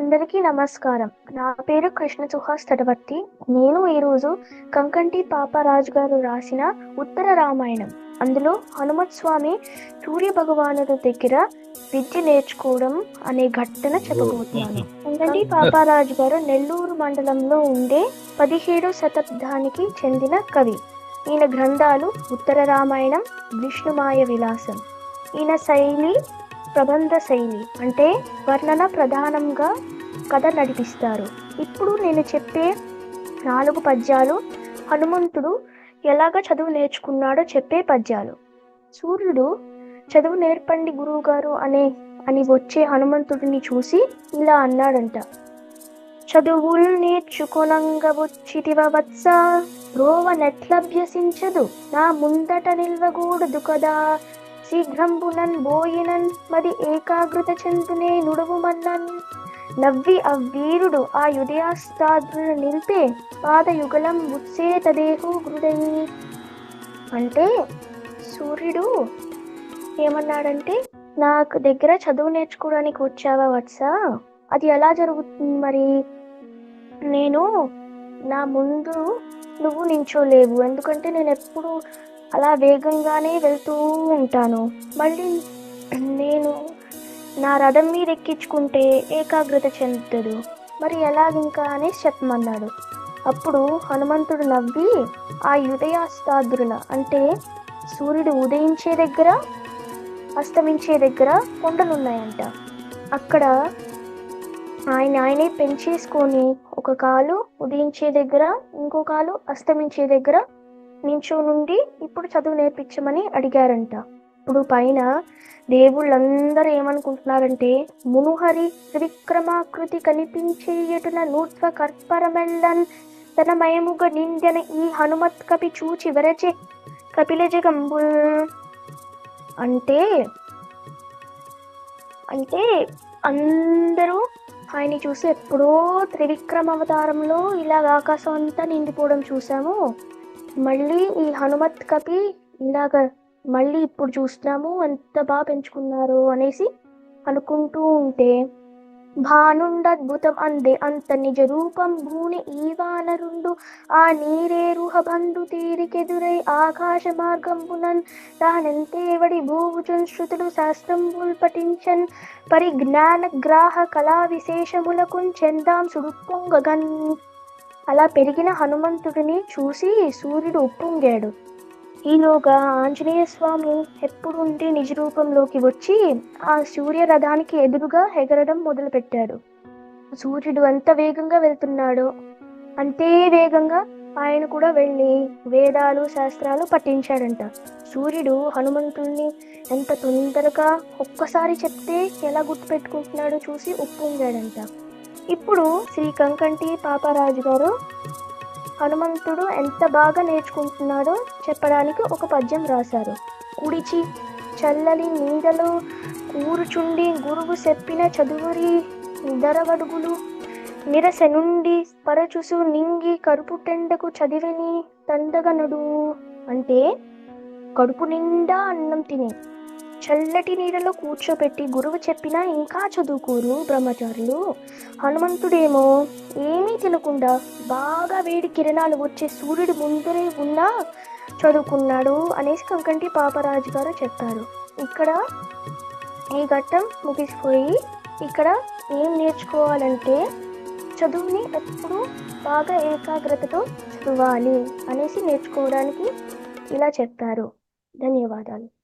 అందరికీ నమస్కారం. నా పేరు కృష్ణ సుహాస్ తటవర్తి నేను ఈరోజు కంకంటి పాపరాజు గారు రాసిన ఉత్తర రామాయణం. అందులో హనుమత్ స్వామి సూర్య భగవానుడి దగ్గర విద్య నేర్చుకోవడం అనే ఘట్టన చెప్పబోతున్నాను. కంకంటి పాపరాజు గారు నెల్లూరు మండలంలో ఉండే పదిహేడో శతాబ్దానికి చెందిన కవి. ఈయన గ్రంథాలు ఉత్తర రామాయణం విష్ణుమాయ విలాసం. ఈయన శైలి ప్రబంధ శైలి అంటే వర్ణన ప్రధానంగా కథ నడిపిస్తారు. ఇప్పుడు నేను చెప్పే నాలుగు పద్యాలు హనుమంతుడు ఎలాగ చదువు నేర్చుకున్నాడో చెప్పే పద్యాలు. సూర్యుడు చదువు నేర్పండి గురువు గారు అనే అని వచ్చే హనుమంతుడిని చూసి ఇలా అన్నాడంట. చదువులు నేర్చుకొనంగ వచ్చితివ వత్స రోవ నెట్లభ్యసించదు నా ముందట నిల్వగూడదు కదా. శీఘ్రంబునన్ బోయినన్ మరి ఏకాగ్రత చెందునే నుడువు నవ్వి ఆ వీరుడు ఆ యుదయాస్తాద్రును నిలిపే పాదయుగలం ఉత్సేతదేహు హృదయి. అంటే సూర్యుడు ఏమన్నాడంటే నాకు దగ్గర చదువు నేర్చుకోవడానికి వచ్చావా వత్స? అది ఎలా జరుగుతుంది మరి? నేను నా ముందు నువ్వు నించోలేవు. ఎందుకంటే నేను ఎప్పుడు అలా వేగంగానే వెళ్తూ ఉంటాను. మళ్ళీ నేను నా రథం మీద ఎక్కించుకుంటే ఏకాగ్రత చెందుతుంది మరి ఎలాగింకా అనేసి చెప్పమన్నాడు. అప్పుడు హనుమంతుడు నవ్వి ఆ ఉదయాస్తాద్రుల అంటే సూర్యుడు ఉదయించే దగ్గర అస్తమించే దగ్గర కొండలున్నాయంట. అక్కడ ఆయన ఆయనే పెంచేసుకొని ఒక కాలు ఉదయించే దగ్గర ఇంకో కాలు అస్తమించే దగ్గర నించో నుండి ఇప్పుడు చదువు నేర్పించమని అడిగారంట. ఇప్పుడు పైన దేవుళ్ళందరూ ఏమనుకుంటున్నారంటే మునుహరి త్రివిక్రమాకృతి కనిపించేయటున నూత్వ కర్పరమెల్లన్ తన మయముగ నిండెన ఈ హనుమత్ కపి చూచి వెరచే కపిల జగంబుల్. అంటే అంటే అందరూ ఆయన్ని చూసి ఎప్పుడో త్రివిక్రమ అవతారంలో ఇలాగ ఆకాశం అంతా నిండిపోవడం చూసాము. మళ్ళీ ఈ హనుమత్ కపి ఇలాగ మళ్ళీ ఇప్పుడు చూస్తున్నాము ఎంత బాగా పెంచుకున్నారు అనేసి అనుకుంటూ ఉంటే భానుండద్భుతం అందే అంత నిజ రూపం భూని ఈ వానరుండు ఆ నీరేరుహ బంధు తీరికెదురై ఆకాశ మార్గంబునన్ తానెంతేవడి భూభుజన్ శృతులు శాస్త్రంబుల్ పఠించన్ పరిజ్ఞాన గ్రాహ కళా విశేషములకు చెందాం సుడుప్పొంగగన్. అలా పెరిగిన హనుమంతుడిని చూసి సూర్యుడు ఉప్పొంగాడు. ఈలోగా ఆంజనేయ స్వామి ఎప్పుడుండి నిజ రూపంలోకి వచ్చి ఆ సూర్య రథానికి ఎదురుగా ఎగరడం మొదలుపెట్టాడు. సూర్యుడు ఎంత వేగంగా వెళ్తున్నాడో అంతే వేగంగా ఆయన కూడా వెళ్ళి వేదాలు శాస్త్రాలు పఠించాడంట. సూర్యుడు హనుమంతుడిని ఎంత తొందరగా ఒక్కసారి చెప్తే ఎలా గుర్తుపెట్టుకుంటున్నాడో చూసి ఉప్పొంగాడంట. ఇప్పుడు శ్రీ కంకంటి పాపరాజు గారు హనుమంతుడు ఎంత బాగా నేర్చుకుంటున్నాడో చెప్పడానికి ఒక పద్యం రాశారు. కుడిచి చల్లని నీడలో కూరుచుండి గురువు చెప్పిన చదువురి నిదరవడుగులు. నిరస నుండి పరచుసు నింగి కడుపు టెండకు చదివిని తండగనుడు అంటే కడుపు నిండా అన్నం తిని చల్లటి నీడలో కూర్చోబెట్టి గురువు చెప్పినా ఇంకా చదువుకోరు బ్రహ్మచారులు. హనుమంతుడేమో ఏమీ తినకుండా బాగా వేడి కిరణాలు వచ్చే సూర్యుడు ముందరే ఉన్నా చదువుకున్నాడు అనేసి కంకంటి పాపరాజు గారు చెప్పారు. ఇక్కడ ఈ ఘట్టం ముగిసిపోయి ఇక్కడ ఏం నేర్చుకోవాలంటే చదువుని ఎప్పుడు బాగా ఏకాగ్రతతో చదవాలి అనేసి నేర్చుకోవడానికి ఇలా చెప్పారు. ధన్యవాదాలు.